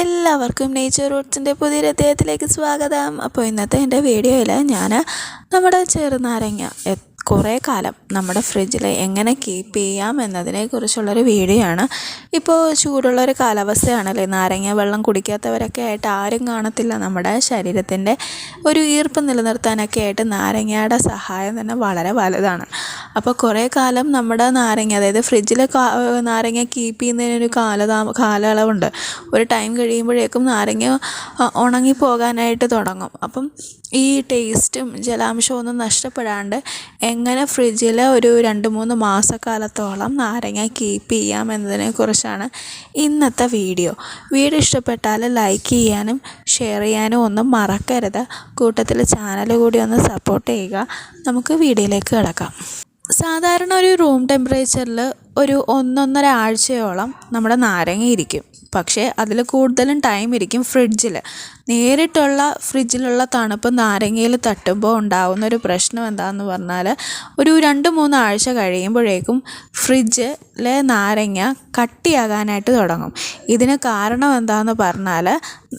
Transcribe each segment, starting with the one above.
എല്ലാവർക്കും നേച്ചർ റൂട്ട്സിന്റെ പുതിയൊരു അദ്ദേഹത്തിലേക്ക് സ്വാഗതം. അപ്പോൾ ഇന്നത്തെ എന്റെ വീഡിയോയിൽ ഞാൻ നമ്മുടെ ചെറുനാരങ്ങ കുറേ കാലം നമ്മുടെ ഫ്രിഡ്ജിൽ എങ്ങനെ കീപ്പ് ചെയ്യാം എന്നതിനെക്കുറിച്ചുള്ളൊരു വീഡിയോ ആണ്. ഇപ്പോൾ ചൂടുള്ളൊരു കാലാവസ്ഥയാണല്ലേ? നാരങ്ങ വെള്ളം കുടിക്കാത്തവരൊക്കെ ആയിട്ട് ആരും കാണത്തില്ല. നമ്മുടെ ശരീരത്തിന്റെ ഒരു ഈർപ്പം നിലനിർത്താനൊക്കെ ആയിട്ട് നാരങ്ങയുടെ സഹായം തന്നെ വളരെ വലുതാണ്. അപ്പോൾ കുറേ കാലം നമ്മുടെ നാരങ്ങ അതായത് ഫ്രിഡ്ജിൽ നാരങ്ങ കീപ്പ് ചെയ്യുന്നതിനൊരു കാലതാ കാലയളവുണ്ട്. ഒരു ടൈം കഴിയുമ്പോഴേക്കും നാരങ്ങ ഉണങ്ങി പോകാനായിട്ട് തുടങ്ങും. അപ്പം ഈ ടേസ്റ്റും ജലാംശവും ഒന്നും നഷ്ടപ്പെടാണ്ട് എങ്ങനെ ഫ്രിഡ്ജിൽ ഒരു രണ്ട് മൂന്ന് മാസക്കാലത്തോളം നാരങ്ങ കീപ്പ് ചെയ്യാം എന്നതിനെക്കുറിച്ചാണ് ഇന്നത്തെ വീഡിയോ വീഡിയോ ഇഷ്ടപ്പെട്ടാൽ ലൈക്ക് ചെയ്യാനും ഷെയർ ചെയ്യാനും ഒന്നും മറക്കരുത്. കൂട്ടത്തിൽ ചാനൽ കൂടി ഒന്ന് സപ്പോർട്ട് ചെയ്യുക. നമുക്ക് വീഡിയോയിലേക്ക് കിടക്കാം. സാധാരണ ഒരു റൂം ടെമ്പറേച്ചറിൽ ഒരു ഒന്നൊന്നര ആഴ്ചയോളം നമ്മുടെ നാരങ്ങ ഇരിക്കും. പക്ഷേ അതിൽ കൂടുതലും ടൈം ഇരിക്കും ഫ്രിഡ്ജിൽ നേരിട്ടുള്ള ഫ്രിഡ്ജിലുള്ള തണുപ്പ് നാരങ്ങയിൽ തട്ടുമ്പോൾ ഉണ്ടാകുന്ന ഒരു പ്രശ്നം എന്താണെന്ന് പറഞ്ഞാൽ ഒരു രണ്ട് മൂന്ന് ആഴ്ച കഴിയുമ്പോഴേക്കും ഫ്രിഡ്ജിലെ നാരങ്ങ കട്ടിയാകാനായിട്ട് തുടങ്ങും. ഇതിന് കാരണം എന്താണെന്ന് പറഞ്ഞാൽ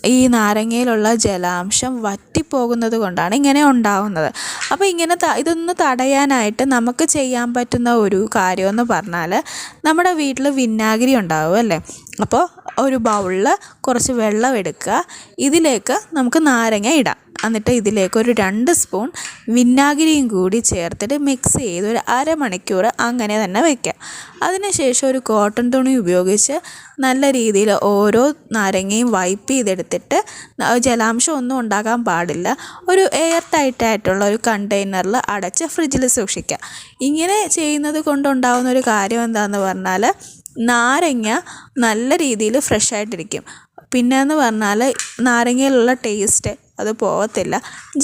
ഈ നാരങ്ങയിലുള്ള ജലാംശം വറ്റിപ്പോകുന്നത് കൊണ്ടാണ് ഇങ്ങനെ ഉണ്ടാകുന്നത് അപ്പോൾ ഇങ്ങനെ ഇതൊന്ന് തടയാനായിട്ട് നമുക്ക് ചെയ്യാൻ പറ്റുന്ന ഒരു കാര്യമെന്ന് പറഞ്ഞാൽ നമ്മുടെ വീട്ടിൽ വിനാഗിരി ഉണ്ടാവും അല്ലേ? അപ്പോൾ ഒരു ബൗളിൽ കുറച്ച് വെള്ളം എടുക്കുക. ഇതിലേക്ക് നമുക്ക് നാരങ്ങ ഇടാം. എന്നിട്ട് ഇതിലേക്ക് ഒരു രണ്ട് സ്പൂൺ വിനാഗിരിയും കൂടി ചേർത്തിട്ട് മിക്സ് ചെയ്ത് ഒരു അരമണിക്കൂർ അങ്ങനെ തന്നെ വയ്ക്കുക അതിനുശേഷം ഒരു കോട്ടൺ തുണി ഉപയോഗിച്ച് നല്ല രീതിയിൽ ഓരോ നാരങ്ങയും വൈപ്പ് ചെയ്തെടുത്തിട്ട് ജലാംശം ഒന്നും ഉണ്ടാകാൻ പാടില്ല. ഒരു എയർ ടൈറ്റായിട്ടുള്ള ഒരു കണ്ടെയ്നറിൽ അടച്ച് ഫ്രിഡ്ജിൽ സൂക്ഷിക്കുക ഇങ്ങനെ ചെയ്യുന്നത് കൊണ്ടുണ്ടാകുന്ന ഒരു കാര്യം എന്താണെന്ന് പറഞ്ഞാൽ നാരങ്ങ നല്ല രീതിയിൽ ഫ്രഷ് ആയിട്ടിരിക്കും. പിന്നെയെന്ന് പറഞ്ഞാൽ നാരങ്ങയിലുള്ള ടേസ്റ്റ് അത് പോകത്തില്ല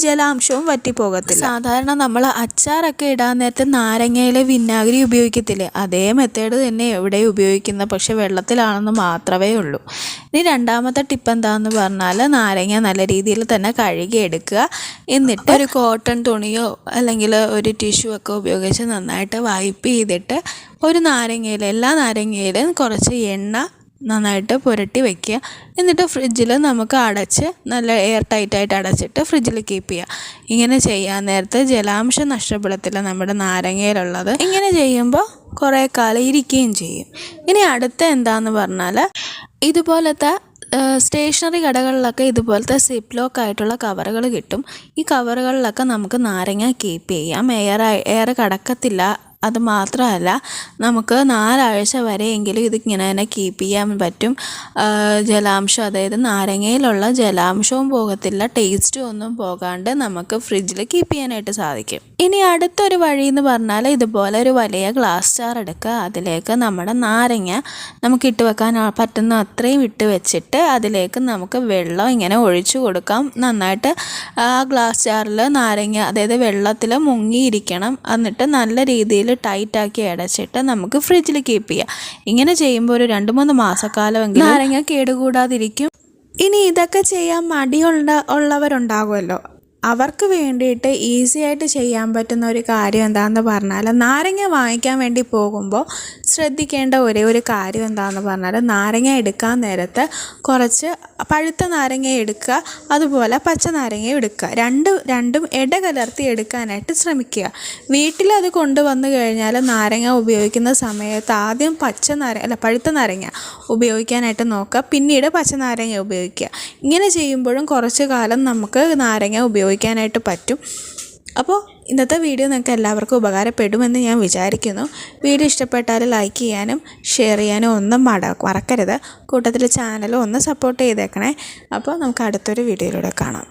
ജലാംശവും വറ്റിപ്പോകത്തില്ല. സാധാരണ നമ്മൾ അച്ചാറൊക്കെ ഇടാൻ നേരത്തെ നാരങ്ങയിലെ വിനാഗിരി ഉപയോഗിക്കത്തില്ലേ? അതേ മെത്തേഡ് തന്നെ എവിടെ ഉപയോഗിക്കുന്നത് പക്ഷെ വെള്ളത്തിലാണെന്ന് മാത്രമേ ഉള്ളൂ. ഇനി രണ്ടാമത്തെ ടിപ്പ് എന്താണെന്ന് പറഞ്ഞാൽ നാരങ്ങ നല്ല രീതിയിൽ തന്നെ കഴുകി എടുക്കുക എന്നിട്ട് ഒരു കോട്ടൺ തുണിയോ അല്ലെങ്കിൽ ഒരു ടിഷ്യൂ ഒക്കെ ഉപയോഗിച്ച് നന്നായിട്ട് വൈപ്പ് ചെയ്തിട്ട് ഒരു നാരങ്ങയിൽ എല്ലാ നാരങ്ങയിലും കുറച്ച് എണ്ണ നന്നായിട്ട് പുരട്ടി വെക്കുക. എന്നിട്ട് ഫ്രിഡ്ജിൽ നമുക്ക് അടച്ച് നല്ല എയർ ടൈറ്റായിട്ട് അടച്ചിട്ട് ഫ്രിഡ്ജിൽ കീപ്പ് ചെയ്യുക. ഇങ്ങനെ ചെയ്യാൻ നേരത്തെ ജലാംശം നഷ്ടപ്പെടത്തില്ല നമ്മുടെ നാരങ്ങയിലുള്ളത്. ഇങ്ങനെ ചെയ്യുമ്പോൾ കുറേ കാലം ഇരിക്കുകയും ചെയ്യും. ഇനി അടുത്ത എന്താണെന്ന് പറഞ്ഞാൽ ഇതുപോലത്തെ സ്റ്റേഷനറി കടകളിലൊക്കെ ഇതുപോലത്തെ സിപ്പ് ലോക്ക് ആയിട്ടുള്ള കവറുകൾ കിട്ടും. ഈ കവറുകളിലൊക്കെ നമുക്ക് നാരങ്ങ കീപ്പ് ചെയ്യാം. എയർ എയർ കടക്കത്തില്ല അത് മാത്രമല്ല നമുക്ക് നാലാഴ്ച വരെയെങ്കിലും ഇതിങ്ങനെ തന്നെ കീപ്പ് ചെയ്യാൻ പറ്റും. ജലാംശം അതായത് നാരങ്ങയിലുള്ള ജലാംശവും പോകത്തില്ല ടേസ്റ്റും ഒന്നും പോകാണ്ട് നമുക്ക് ഫ്രിഡ്ജിൽ കീപ്പ് ചെയ്യാനായിട്ട് സാധിക്കും. ഇനി അടുത്തൊരു വഴി എന്ന് പറഞ്ഞാൽ ഇതുപോലെ ഒരു വലിയ ഗ്ലാസ് ജാർ എടുക്കുക. അതിലേക്ക് നമ്മുടെ നാരങ്ങ നമുക്ക് ഇട്ട് വെക്കാൻ പറ്റുന്ന അത്രയും ഇട്ട് വെച്ചിട്ട് അതിലേക്ക് നമുക്ക് വെള്ളം ഇങ്ങനെ ഒഴിച്ചു കൊടുക്കാം. നന്നായിട്ട് ആ ഗ്ലാസ് ജാറിൽ നാരങ്ങ അതായത് വെള്ളത്തിൽ മുങ്ങിയിരിക്കണം. എന്നിട്ട് നല്ല രീതിയിൽ ടൈറ്റാക്കി അടച്ചിട്ട് നമുക്ക് ഫ്രിഡ്ജിൽ കീപ്പ് ചെയ്യാം. ഇങ്ങനെ ചെയ്യുമ്പോൾ ഒരു രണ്ട് മൂന്ന് മാസക്കാലമെങ്കിലും നാരങ്ങ കേടുകൂടാതിരിക്കും. ഇനി ഇതൊക്കെ ചെയ്യാൻ മടിയുള്ള ഉള്ളവരുണ്ടാകുമല്ലോ. അവർക്ക് വേണ്ടിയിട്ട് ഈസി ആയിട്ട് ചെയ്യാൻ പറ്റുന്ന ഒരു കാര്യം എന്താണെന്ന് പറഞ്ഞാൽ നാരങ്ങ വാങ്ങിക്കാൻ വേണ്ടി പോകുമ്പോൾ ശ്രദ്ധിക്കേണ്ട ഒരേ ഒരു കാര്യം എന്താണെന്ന് പറഞ്ഞാൽ നാരങ്ങ എടുക്കാൻ നേരത്ത് കുറച്ച് പഴുത്ത നാരങ്ങ എടുക്കുക അതുപോലെ പച്ച നാരങ്ങ എടുക്കുക. രണ്ട് രണ്ടും ഇടകലർത്തി എടുക്കാനായിട്ട് ശ്രമിക്കുക. വീട്ടിലത് കൊണ്ടുവന്നു കഴിഞ്ഞാൽ നാരങ്ങ ഉപയോഗിക്കുന്ന സമയത്ത് ആദ്യം പച്ച നാരങ്ങ അല്ല പഴുത്ത നാരങ്ങ ഉപയോഗിക്കാനായിട്ട് നോക്കുക. പിന്നീട് പച്ച നാരങ്ങ ഉപയോഗിക്കുക. ഇങ്ങനെ ചെയ്യുമ്പോഴും കുറച്ച് കാലം നമുക്ക് നാരങ്ങ ഉപയോഗിക്കാനായിട്ട് പറ്റും. അപ്പോൾ ഇന്നത്തെ വീഡിയോ നിങ്ങൾക്ക് എല്ലാവർക്കും ഉപകാരപ്പെടുമെന്ന് ഞാൻ വിചാരിക്കുന്നു. വീഡിയോ ഇഷ്ടപ്പെട്ടാൽ ലൈക്ക് ചെയ്യാനും ഷെയർ ചെയ്യാനും ഒന്നും മട മറക്കരുത്. കൂട്ടത്തിൽ ചാനലും ഒന്ന് സപ്പോർട്ട് ചെയ്തേക്കണേ. അപ്പോൾ നമുക്ക് അടുത്തൊരു വീഡിയോയിലൂടെ കാണാം.